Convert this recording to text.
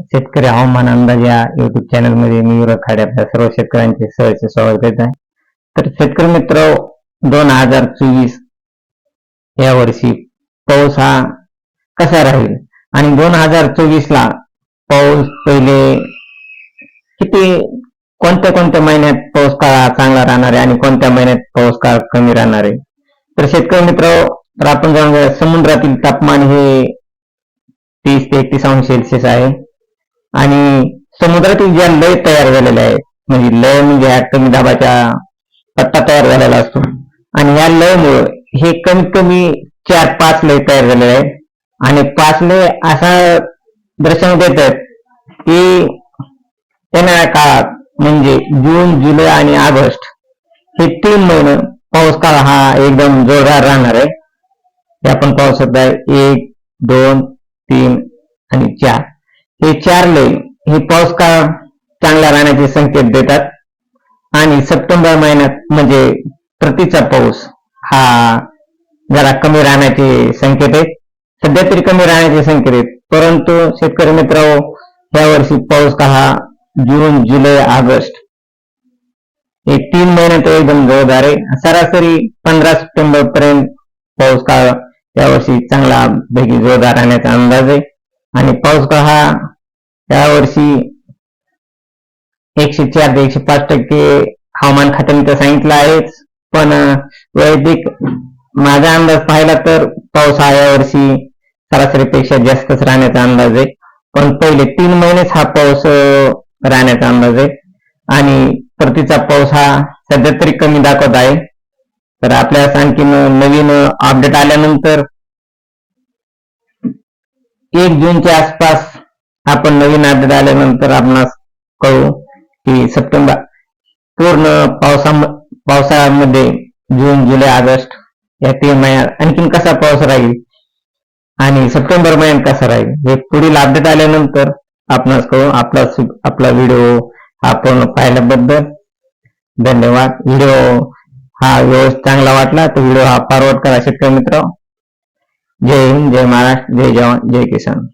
शेतकरी हवामान अंदाज या युट्यूब चॅनलमध्ये मी युवराज खाडे आपल्या सर्व शेतकऱ्यांचे सहज स्वागत करत आहे. तर शेतकरी मित्र दोन हजार चोवीस या वर्षी पाऊस हा कसा राहील? आणि दोन हजार चोवीस ला पाऊस पहिले किती कोणत्या कोणत्या महिन्यात पाऊस काळ चांगला राहणार आहे आणि कोणत्या महिन्यात पाऊस काळ कमी राहणार आहे? तर शेतकरी मित्र तर आपण जाणून समुद्रातील तापमान हे तीस ते एकतीस अंश सेल्सिअस आहे. आणि समुद्रातील ज्या लय तयार झालेल्या आहेत म्हणजे लय म्हणजे ह्या कमी दाबाच्या पट्टा तयार झालेला असतो. आणि या लयमुळं हे कमीत कमी चार पाच लय तयार झालेले आहेत. आणि पाच लय असा दर्शन देतात की येणाऱ्या काळात म्हणजे जून जुलै आणि ऑगस्ट हे तीन महिने पाऊस काळ हा एकदम जोरदार राहणार आहे. हे आपण पाहू शकता एक दोन तीन आणि चार. हे चार लेन हे पाऊस काळ चांगला राहण्याचे संकेत देतात? आणि सप्टेंबर महिन्यात म्हणजे प्रतीचा पाऊस हा जरा कमी राहण्याचे संकेत आहेत. सध्या तरी कमी राहण्याचे संकेत आहेत. परंतु शेतकरी मित्र या वर्षी पाऊस का हा जून जुलै ऑगस्ट हे तीन महिन्यात एकदम जोरदार आहे. सरासरी पंधरा सप्टेंबर पर्यंत पाऊस काळ यावर्षी चांगला पैकी जोरदार राहण्याचा अंदाज आहे. आणि पाऊस काळ हा यावर्षी एकशे चार ते एकशे पाच टक्के हवामान खात्याने तर सांगितलं आहेच पण वैदिक माझा अंदाज पाहिला तर पाऊस हा यावर्षी सरासरीपेक्षा जास्तच राहण्याचा अंदाज आहे. पण पहिले तीन महिनेच हा पाऊस राहण्याचा अंदाज आहे. आणि परतीचा पाऊस हा सध्या तरी कमी दाखवत आहे. तर आपल्याला आणखीन नवीन अपडेट आल्यानंतर एक जूनच्या आसपास आपण नवीन अपडेट आल्यानंतर आपणास कळू की सप्टेंबर पूर्ण पावसा पावसाळ्यामध्ये जून जुलै ऑगस्ट या तीन महिन्यात आणखीन कसा पाऊस राहील आणि सप्टेंबर महिन्यात कसा राहील हे पुढील अपडेट आल्यानंतर आपणास कळू. आपला आपला व्हिडिओ आपण पाहिल्याबद्दल धन्यवाद. व्हिडिओ हा व्यवस्थित चांगला वाटला तर व्हिडिओ हा फॉरवर्ड करा शेतकरी मित्र. जय हिंद जय महाराष्ट्र जय जवान जय किसान.